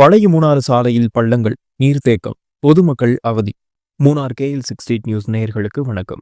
பழைய மூணாறு சாலையில் பள்ளங்கள் நீர்த்தேக்கம் பொதுமக்கள் அவதி. மூணார் கேஎல் சிக்ஸ்டி நியூஸ் நேயர்களுக்கு வணக்கம்.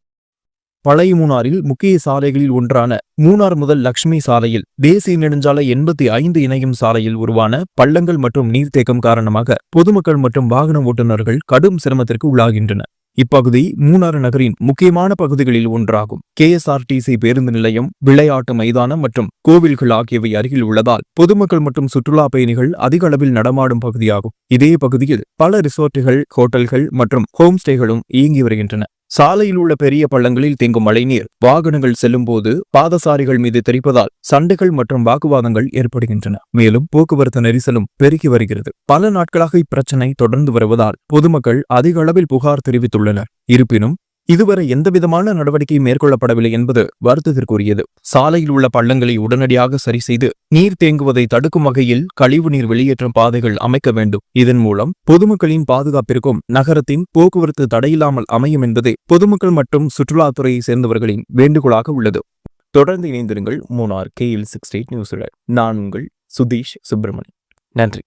பழைய மூணாறில் முக்கிய சாலைகளில் ஒன்றான மூணார் முதல் லக்ஷ்மி சாலையில் தேசிய நெடுஞ்சாலை எண்பத்தி ஐந்து இணையும் சாலையில் உருவான பள்ளங்கள் மற்றும் நீர்த்தேக்கம் காரணமாக பொதுமக்கள் மற்றும் வாகன ஓட்டுநர்கள் கடும் சிரமத்திற்கு உள்ளாகின்றனர். இப்பகுதி மூணாறு நகரின் முக்கியமான பகுதிகளில் ஒன்றாகும். கேஎஸ்ஆர்டிசி பேருந்து நிலையம் விளையாட்டு மைதானம் மற்றும் கோவில்கள் ஆகியவை அருகில் உள்ளதால் பொதுமக்கள் மற்றும் சுற்றுலா பயணிகள் அதிக அளவில் நடமாடும் பகுதியாகும். இதே பகுதியில் பல ரிசோர்ட்டுகள் ஹோட்டல்கள் மற்றும் ஹோம் ஸ்டேகளும் இயங்கி வருகின்றன. சாலையில் உள்ள பெரிய பள்ளங்களில் தேங்கும் மழைநீர். வாகனங்கள் செல்லும்போது பாதசாரிகள் மீது தெரிப்பதால் சண்டைகள் மற்றும் வாக்குவாதங்கள் ஏற்படுகின்றன. மேலும் போக்குவரத்து நெரிசலும் பெருகி வருகிறது. பல நாட்களாக இப்பிரச்சனை தொடர்ந்து வருவதால் பொதுமக்கள் அதிக அளவில் புகார் தெரிவித்துள்ளனர். இருப்பினும் இதுவரை எந்தவிதமான நடவடிக்கை மேற்கொள்ளப்படவில்லை என்பது வருத்தத்திற்குரியது. சாலையில் உள்ள பள்ளங்களை உடனடியாக சரி செய்து நீர் தேங்குவதை தடுக்கும் வகையில் கழிவுநீர் வெளியேற்றும் பாதைகள் அமைக்க வேண்டும். இதன் மூலம் பொதுமக்களின் பாதுகாப்பிற்கும் நகரத்தின் போக்குவரத்து தடையில்லாமல் அமையும் என்பதே பொதுமக்கள் மற்றும் சுற்றுலாத்துறையை சேர்ந்தவர்களின் வேண்டுகோளாக உள்ளது. தொடர்ந்து இணைந்திருங்கள் மூணார் கேஎல் சிக்ஸ் எயிட் நியூஸுடன் நான் உங்கள் சுதீஷ் சுப்பிரமணி நன்றி.